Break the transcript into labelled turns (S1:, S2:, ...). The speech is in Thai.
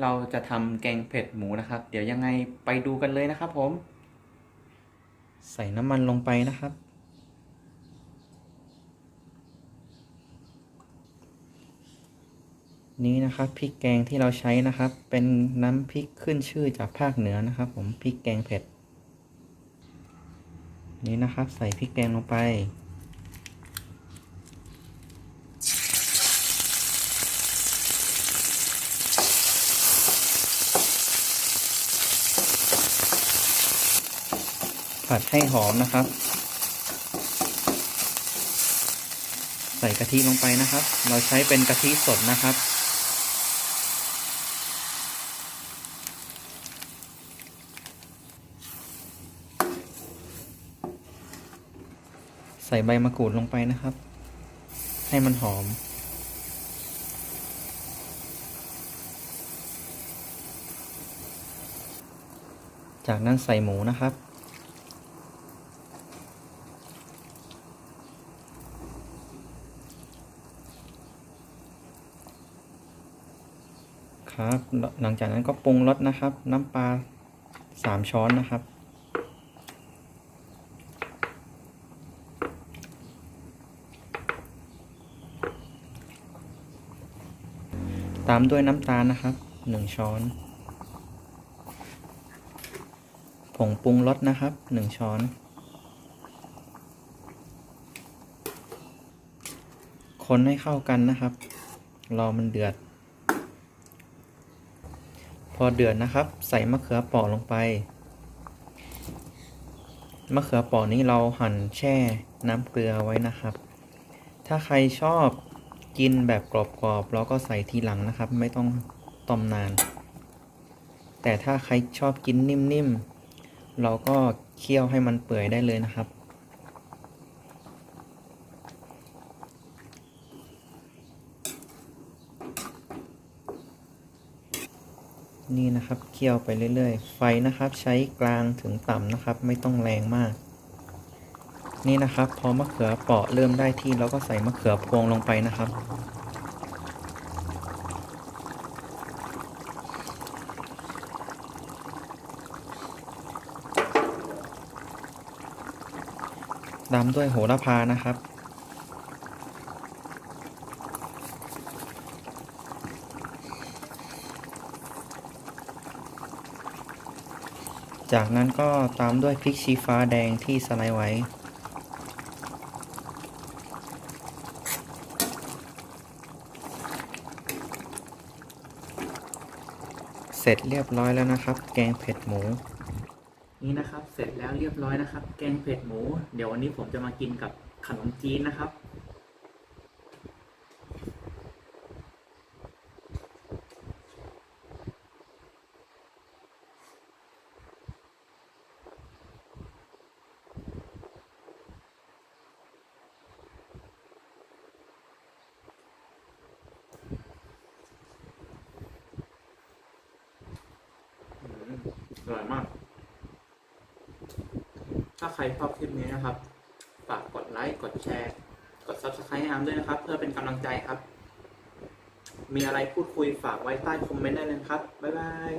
S1: เราจะทำแกงเผ็ดหมูนะครับ เดี๋ยวยังไงไปดูกันเลยนะครับผม ใส่น้ำมันลงไปนะครับ นี้นะครับพริกแกงที่เราใช้นะครับ เป็นน้ำพริกขึ้นชื่อจากภาคเหนือนะครับ ผมพริกแกงเผ็ด นี้นะครับ ใส่พริกแกงลงไป ผัดให้หอมนะครับ ใส่กะทิลงไปนะครับ เราใช้เป็นกะทิสดนะครับ ใส่ใบมะกรูดลงไปนะครับ ให้มันหอมจากนั้นใส่หมูนะครับ ครับ หลังจากนั้นก็ปรุงรสนะครับ น้ำปลาสามช้อนนะครับ ตามด้วยน้ำตาลนะครับหนึ่งช้อนผงปรุงรสนะครับหนึ่งช้อนคนให้เข้ากันนะครับ รอมันเดือด อเดือดนะครับ ใส่มะเขือเปราะลงไป มะเขือเปราะนี้เราหั่นแช่น้ำเกลือไว้นะครับ ถ้าใครชอบกินแบบกรอบๆเราก็ใส่ทีหลังนะครับ ไม่ต้องต้มนาน แต่ถ้าใครชอบกินนิ่มๆเราก็เคี่ยวให้มันเปื่อยได้เลยนะครับ นี่นะครับเคี่ยวไปเรื่อยๆ ไฟนะครับใช้กลางถึงต่ำนะครับ ไม่ต้องแรงมาก นี่นะครับ พอมะเขือเปราะเริ่มได้ที่เราก็ใส่มะเขือพวงลงไปนะครับ ตามด้วยโหระพานะครับ จากนั้นก็ตามด้วยพริกชี้ฟ้าแดงที่สไลด์ไว้ เสร็จเรียบร้อยแล้วนะครับ แกงเผ็ดหมู นี่นะครับ เสร็จแล้วเรียบร้อยนะครับ แกงเผ็ดหมู เดี๋ยววันนี้ผมจะมากินกับขนมจีนนะครับ อืมอ ร่อยมาก ถ้าใครชอบคลิปนี้นะครับ ฝากกดไลค์ กดแชร์ กด Subscribe ให้อามด้วยนะครับ เพื่อเป็นกำลังใจครับ มีอะไรพูดคุยฝากไว้ใต้คอมเมนต์ได้เลยครับ บ๊ายบาย